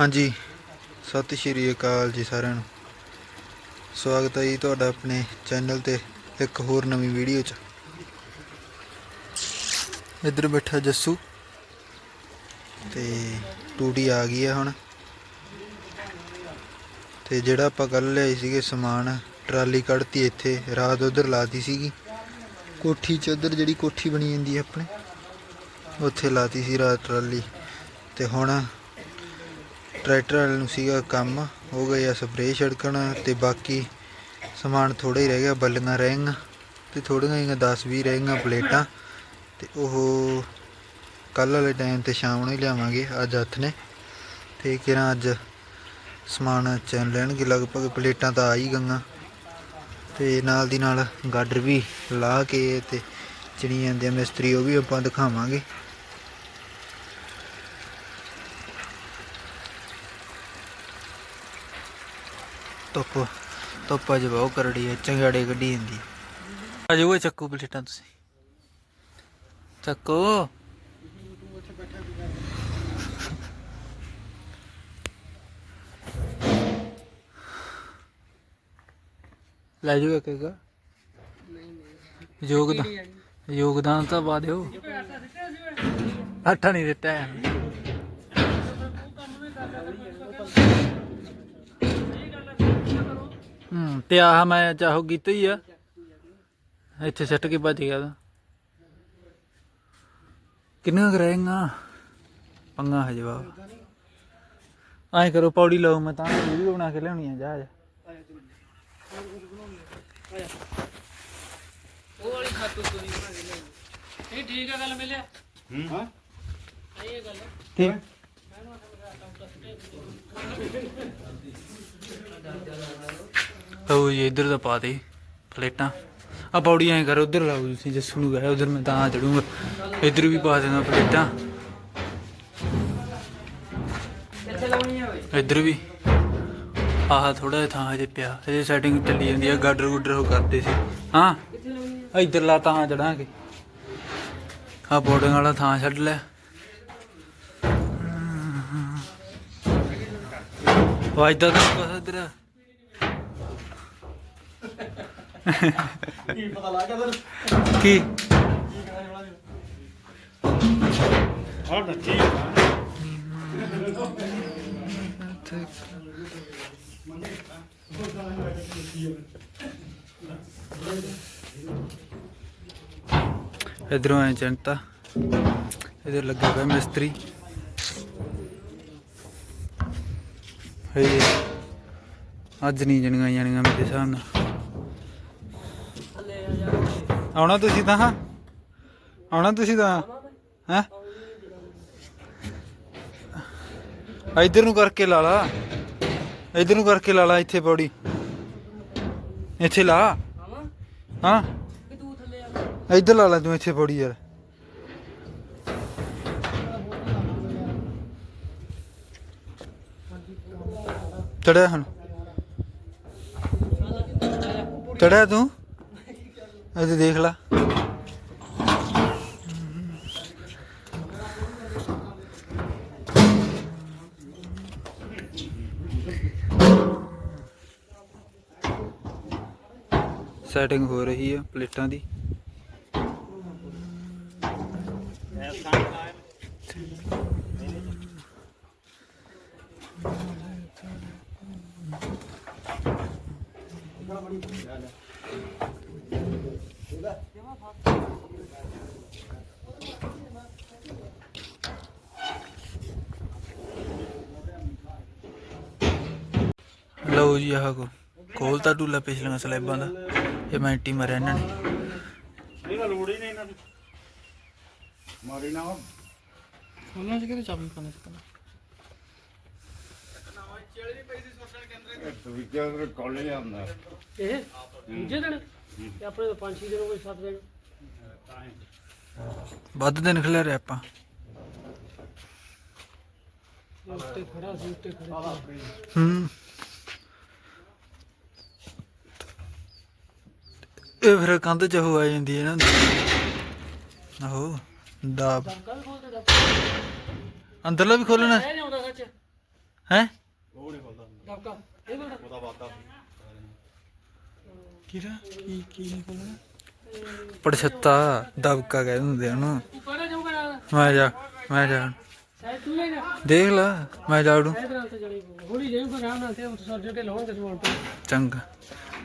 ਹਾਂਜੀ। ਸਤਿ ਸ਼੍ਰੀ ਅਕਾਲ ਜੀ ਸਾਰਿਆਂ ਨੂੰ। ਸਵਾਗਤ ਹੈ ਜੀ ਤੁਹਾਡਾ ਆਪਣੇ ਚੈਨਲ ਤੇ ਇੱਕ ਹੋਰ ਨਵੀਂ ਵੀਡੀਓ 'ਚ। ਇੱਧਰ ਬੈਠਾ ਜੱਸੂ। ਤੇ ਟੂਟੀ ਆ ਗਈ ਹੈ ਹੁਣ। ਤੇ ਜਿਹੜਾ ਆਪਾਂ ਕੱਲ ਲਿਆਏ ਸੀਗੇ ਸਮਾਨ, ਟਰਾਲੀ ਕੱਢਤੀ ਇੱਥੇ, ਰਾਤ ਉਧਰ ਲਾਤੀ ਸੀਗੀ। ਕੋਠੀ 'ਚ ਉਧਰ ਜਿਹੜੀ ਕੋਠੀ ਬਣੀ ਜਾਂਦੀ ਹੈ ਆਪਣੇ, ਉੱਥੇ ਲਾਤੀ ਸੀ ਰਾਤ ਟਰਾਲੀ। ਤੇ ਹੁਣ ਟਰੈਕਟਰ ਵਾਲੇ ਨੂੰ ਸੀਗਾ ਕੰਮ ਹੋ ਗਿਆ ਸਪਰੇਅ ਛਿੜਕਣ ਤੇ ਬਾਕੀ ਸਮਾਨ ਥੋੜਾ ਹੀ ਰਹਿ ਗਿਆ ਬੱਲੀਆਂ ਰਹਿ ਗਈਆਂ ਤੇ ਥੋੜੀਆਂ ਜਿਹੀਆਂ 10 20 ਰਹਿ ਗਈਆਂ ਪਲੇਟਾਂ ਤੇ ਉਹ ਕੱਲ ਵਾਲੇ ਟਾਈਮ ਤੇ ਸ਼ਾਮ ਨੂੰ ਹੀ ਲਿਆਵਾਂਗੇ, ਅੱਜ ਹੱਥ ਨੇ ਤੇ ਕਿਰਾਂ ਅੱਜ ਸਮਾਨ ਚੈਨ ਲੈਣਗੇ, ਲਗਭਗ ਪਲੇਟਾਂ ਤਾਂ ਆ ਹੀ ਗਈਆਂ ਤੇ ਨਾਲ ਦੀ ਨਾਲ ਗਾਡਰ ਵੀ ਲਾ ਕੇ ਤੇ ਚਿਣੀ ਜਾਂਦੇ ਮਿਸਤਰੀ ਉਹ ਵੀ ਆਪਾਂ ਦਿਖਾਵਾਂਗੇ। ਧੁੱਪ ਧੁੱਪ ਅੱਜ ਬਹੁਤ ਕਰੜੀ ਹੈ ਚੰਗਾੜੇ ਕੱਢੀ ਜਾਂਦੀ। ਅਜੇ ਉਹ ਚੱਕੂ ਪਲੇਟਾਂ ਤੁਸੀਂ। ਚੱਕੋ। ਲੈ ਜਾਓ ਇੱਕ ਇੱਕ। ਯੋਗਦਾਨ ਯੋਗਦਾਨ ਤਾਂ ਪਾ ਦਿਓ। ਆਟਾ ਨਹੀਂ ਦਿੱਤਾ ਹੈ ਹੂੰ ਤੇ ਆਹ ਮੈਂ ਚਾਹੋ ਕੀਤੀ ਹੀ ਆ। ਇੱਥੇ ਸੱਟ ਕੇ ਭੱਜ ਗਿਆ ਤਾਂ। ਕਿੰਨਾ ਕਰੇਗਾ ਪੰਗਾ ਹੈ ਜਵਾਬ ਐਂ ਕਰੋ ਪੌੜੀ ਲਾਓ ਮੈਂ ਤਾਂ। ਵੀਡੀਓ ਬਣਾ ਕੇ ਲਿਆਉਣੀ ਆ ਜਹਾਜ਼ ਉਹ ਵਾਲੀ ਖਾਤੂ ਤੋਂ ਨਹੀਂ ਬਣਾ ਕੇ ਲਿਆਈ। ਇਹ ਠੀਕ ਆ ਗੱਲ ਮਿਲਿਆ। ਹਾਂ। ਇਹ ਗੱਲ। ਠੀਕ। ਲਓ ਜੀ ਇੱਧਰ ਤਾਂ ਪਾ ਦੇ ਪਲੇਟਾਂ। ਆ ਪੌੜੀ ਐਂ ਕਰੋ ਉਧਰ ਲਾਓ ਤੁਸੀਂ ਜੱਸੂ ਨੂੰ ਗਏ ਉਧਰ ਮੈਂ ਤਾਂ ਚੜੂੰਗਾ। ਇੱਧਰ ਵੀ ਪਾ ਦੇਣਾ ਪਲੇਟਾਂ। ਇੱਧਰ ਵੀ। ਆਹ ਥੋੜਾ ਜਿਹਾ ਥਾਂ ਹਜੇ ਪਿਆ ਹਜੇ ਸੈਟਿੰਗ ਚੱਲੀ ਜਾਂਦੀ ਆ ਗਾਡਰ ਗੁੱਡਰ ਉਹ ਕਰਦੇ ਸੀ। ਹਾਂ? ਆ? ਇੱਧਰਲਾ ਥਾਂ ਚੜਾਂਗੇ। ਆ ਬੋਰਡਿੰਗ ਵਾਲਾ ਥਾਂ ਛੱਡ ਲੈ। ਵਾਜਦਾ ਤਾਂ ਕੁਛ ਇੱਧਰ। ਕੀ ਪਤਾ ਲੱਗ ਗਿਆ ਤੈਨੂੰ ਕੀ ਹਾਂ ਨੱਚੀ ਇਧਰੋਂ ਐ ਚੰਤਾ ਇਧਰ ਲੱਗਾ ਪਿਆ ਮਿਸਤਰੀ ਹੇ ਅੱਜ ਨਹੀਂ ਜਣੀਆਂ ਜਾਣੀਆਂ ਮੇਰੇ ਹਿਸਾਬ ਨਾਲ ਥੱਲੇ ਆ ਜਾ ਆਉਣਾ ਤੁਸੀਂ ਤਾਂ ਆਉਣਾ ਤੁਸੀਂ ਤਾਂ, ਹੈ? ਇਧਰ ਨੂੰ ਕਰਕੇ ਲਾ ਲਾ। ਇਧਰ ਨੂੰ ਕਰਕੇ ਲਾ ਲਾ ਇੱਥੇ ਪੌੜੀ ਇੱਥੇ ਲਾ। ਆਵਾਂ ਹਾਂ? ਇੱਧਰ ਲਾ ਲਾ ਤੂੰ ਇੱਥੇ ਪੌੜੀ ਯਾਰ। ਚੜਿਆ ਹੁਣ। ਚੜਿਆ ਤੂੰ? ਇੱਥੇ ਦੇਖ ਲਾ। ਸੈਟਿੰਗ ਹੋ ਰਹੀ ਆ ਪਲੇਟਾਂ ਦੀ। ਲਓ ਜੀ ਆਹ ਕੋ ਖੋਲ ਤਾਂ ਟੂਲਾ ਪਿਛਲੀਆਂ ਸਲੈਬਾਂ ਦਾ। ਇਹ ਮੈਂਟੀ ਮਾਰਿਆ ਇਹਨਾਂ ਨੇ। ਇਹਨਾਂ ਲੋੜ ਹੀ ਨਹੀਂ ਇਹਨਾਂ ਦੀ। ਮਾਰੀ ਨਾ ਉਹਨਾਂ ਚ ਚਾਬੀ ਪਾਣੇ ਚ ਦੂਜਾ ਕਾਲਜ ਆਉਂਦਾ। ਇਹ? ਦੂਜੇ ਦਿਨ? ਤੇ ਆਪਣੇ ਤਾਂ ਪੰਜ ਛੇ ਦਿਨ ਹੋ ਗਏ ਸੱਤ ਦਿਨ। ਵੱਧ ਦਿਨ ਖਿਲਾ ਰਿਹਾ ਆਪਾਂ। ਉੱਤੇ ਖੜਾ ਸੀ ਉੱਤੇ ਖੜਾ ਹੂੰ। ਇਹ ਫਿਰ ਕੰਧ ਚ ਹੋ ਆ ਜਾਂਦੀ ਹੈ ਨਾ। ਆਹੋ ਦਾਬ। ਖੋਲਦੇ ਦਾ ਅੰਦਰਲਾ ਵੀ ਖੋਲਣਾ। ਇਹ ਨਹੀਂ ਆਉਂਦਾ ਸੱਚ। ਹੈ? ਉਹ ਨਹੀਂ ਖੁੱਲਦਾ। ਦਬਕਾ ਇਹ ਬੜਾ ਉਹਦਾ ਕੀ ਕੀ ਨਿਕਲਣਾ ਪੜਛੱਤਾ, ਦਬਕਾ ਕਹਿ ਦਿੰਦੇ ਉਹਨੂੰ। ਮੈਂ ਜਾ ਮੈਂ ਜਾ। ਦੇਖ ਲੈ, ਮੈਂ ਜਾੜੂ ਸਾਇਦ ਹੌਲੀ ਜਾਊਗਾ ਆਰਾਮ ਨਾਲ ਤੇ ਉਹ ਸਾਡੇ ਢਿੱਲ ਹੋਣਗੇ ਸਮਾਨ ਚੰਗਾ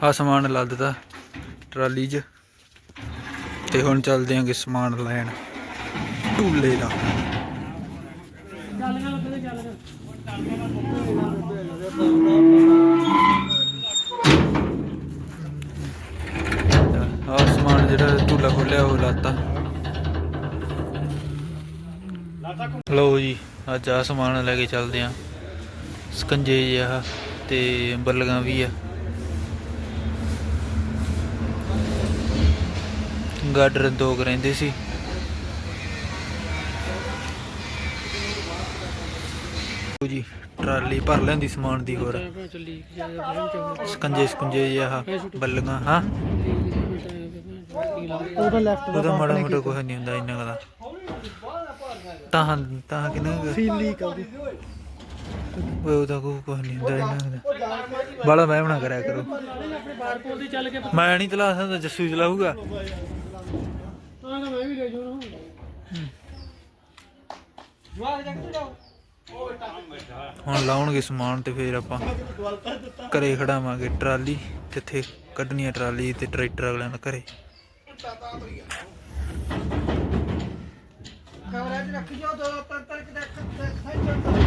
ਆ ਸਮਾਨ ਲੱਦਦਾ ਟਰਾਲੀ 'ਚ। ਤੇ ਹੁਣ ਚੱਲਦੇ ਆਂਗੇ ਸਮਾਨ ਲੈਣ। ਢੂਲੇ ਦਾ। ਚੱਲ ਗਾ ਲੱਗੇ ਚੱਲ ਜਿਹੜਾ ਢੂਲਾ ਖੋਲਿਆ ਉਹ ਲਾਤਾ। ਲਓ ਜੀ ਅੱਜ ਆ ਸਮਾਨ ਲੈ ਕੇ ਚੱਲਦੇ ਆਂ। ਸਕੰਜੇ ਜਿਹਾ ਤੇ ਬੱਲਗਾਂ ਵੀ ਆ। ਗਾਡਰ ਦੋ ਕੁ ਰਹਿੰਦੇ ਸੀ। ਲਓ ਜੀ ਟਰਾਲੀ ਭਰ ਲੈਂਦੀ ਸਮਾਨ ਦੀ ਹੋਰ। ਸਕੰਜੇ ਸਕੰਜੇ ਜਿਹਾ ਬੱਲਗਾਂ ਹਾਂ। ਉਹਦਾ ਲੈਫਟ ਉਹਦਾ ਮਾੜਾ ਮੋਟਾ ਕੁਝ ਨਹੀਂ ਹੁੰਦਾ ਇੰਨਾ ਕਦਾ ਤਾਂ ਤਾਂ ਕਿਨਾਂ ਫੀਲੀ ਕਰੀ ਓਏ ਉਹਦਾ ਕੁਝ ਕੁਝ ਨਹੀਂ ਹੁੰਦਾ ਇੰਨਾ ਕਦਾ ਬਾਲਾ ਮੈਂ ਬਣਾ ਕਰਿਆ ਕਰੋ। ਦੀ ਮੈਂ ਨਹੀਂ ਚਲਾ ਸਕਦਾ ਜੱਸੂ ਚਲਾਊਗਾ। ਤਾਂ ਮੈਂ ਵੀ ਲੈ ਜਾਉਣਾ ਵਾਹ ਜਾ ਕੇ ਜਾਓ ਹੁਣ ਲਾਉਣਗੇ ਸਮਾਨ ਤੇ ਫੇਰ ਆਪਾਂ ਘਰੇ ਖੜਾਵਾਂਗੇ ਟਰਾਲੀ ਜਿੱਥੇ ਕੱਢਣੀ ਆ ਟਰਾਲੀ ਤੇ ਟਰੈਕਟਰ ਅਗਲਿਆਂ ਦਾ ਘਰੇ। ਕਮਰੇ 'ਚ ਰੱਖੀ ਜਾਓ ਦੋ ਤਿੰਨ ਕਿ ਦੇਖ